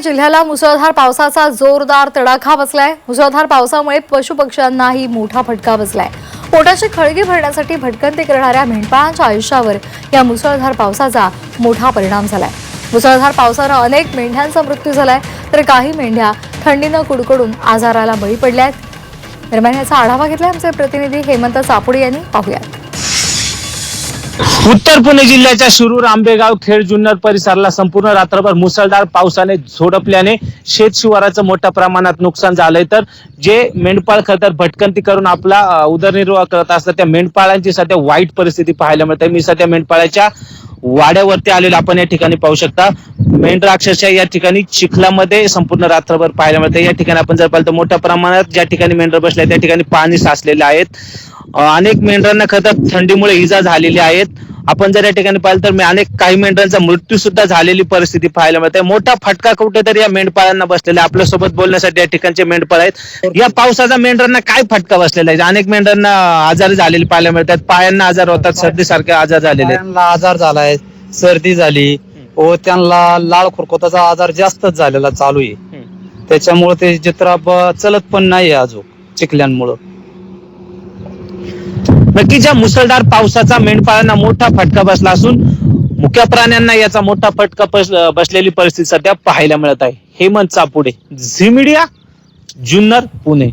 जिल्ह्याला मुसळधार पावसाचा जोरदार तडाखा बसलाय. मुसळधार पावसामुळे पशुपक्ष्यांनाही मोठा फटका बसलाय. पोटाची खळगी भरण्यासाठी भटकंती करणाऱ्या मेंढपाळांच्या आयुष्यावर या मुसळधार पावसाचा मोठा परिणाम झालाय. मुसळधार पावसानं अनेक मेंढ्यांचा मृत्यू झालाय तर काही मेंढ्या थंडीनं कुडकुडून आजाराला बळी पडल्या आहेत दरम्यान याचा आढावा घेतलाय आमचे प्रतिनिधी हेमंत चापुडे यांनी. पाहूयात. उत्तर पुणे जिल्ह्याच्या शिरूर आंबेगाव खेड जुन्नर परिसराला संपूर्ण रात्रभर मुसळधार पावसाने झोडपल्याने शेत शिवाराचं मोठ्या प्रमाणात नुकसान झालंय. तर जे मेंढपाळ खतर भटकंती करून आपला उदरनिर्वाह करत असतात त्या मेंढपाळांची सध्या वाईट परिस्थिती पाहायला मिळते. मी सध्या मेंढपाळाच्या वाड्यावरती आलेलो आपण या ठिकाणी पाहू शकता. मेंढरा अक्षरशः या ठिकाणी चिखलामध्ये संपूर्ण रात्रभर पाहायला मिळते. या ठिकाणी आपण जर पाहिलं तर मोठ्या प्रमाणात ज्या ठिकाणी मेंढर बसले त्या ठिकाणी पाणी साचलेले आहेत. अनेक मेंढरांना खतर थंडीमुळे इजा झालेली आहेत. आपण जर या ठिकाणी पाहिलं तर मी अनेक काही मेंढरांचा मृत्यू सुद्धा झालेली परिस्थिती पाहायला मिळते. मोठा फटका कुठेतरी या मेंढपाळांना बसलेला. आपल्यासोबत बोलण्यासाठी या ठिकाणचे मेंढपाळ आहेत. या पावसाचा मेंढरांना काय फटका बसलेला आहे? अनेक मेंढरांना आजार झालेले पाहायला मिळतात. पायांना आजार होतात. सर्दी सारखे आजार झालेले आजार झालाय. सर्दी झाली. व त्यांना लाळ खुरकोताचा आजार जास्तच झालेला चालू आहे. त्याच्यामुळे ते चित्रा चलत पण नाही अजून चिखल्यांमुळं. नक्कीच्या मुसळधार पावसाचा मेंढपाळांना मोठा फटका बसला असून मुक्या प्राण्यांना याचा मोठा फटका बसलेली परिस्थिती सध्या पाहायला मिळत आहे. Hemant Chapude Zee media Junnar Pune.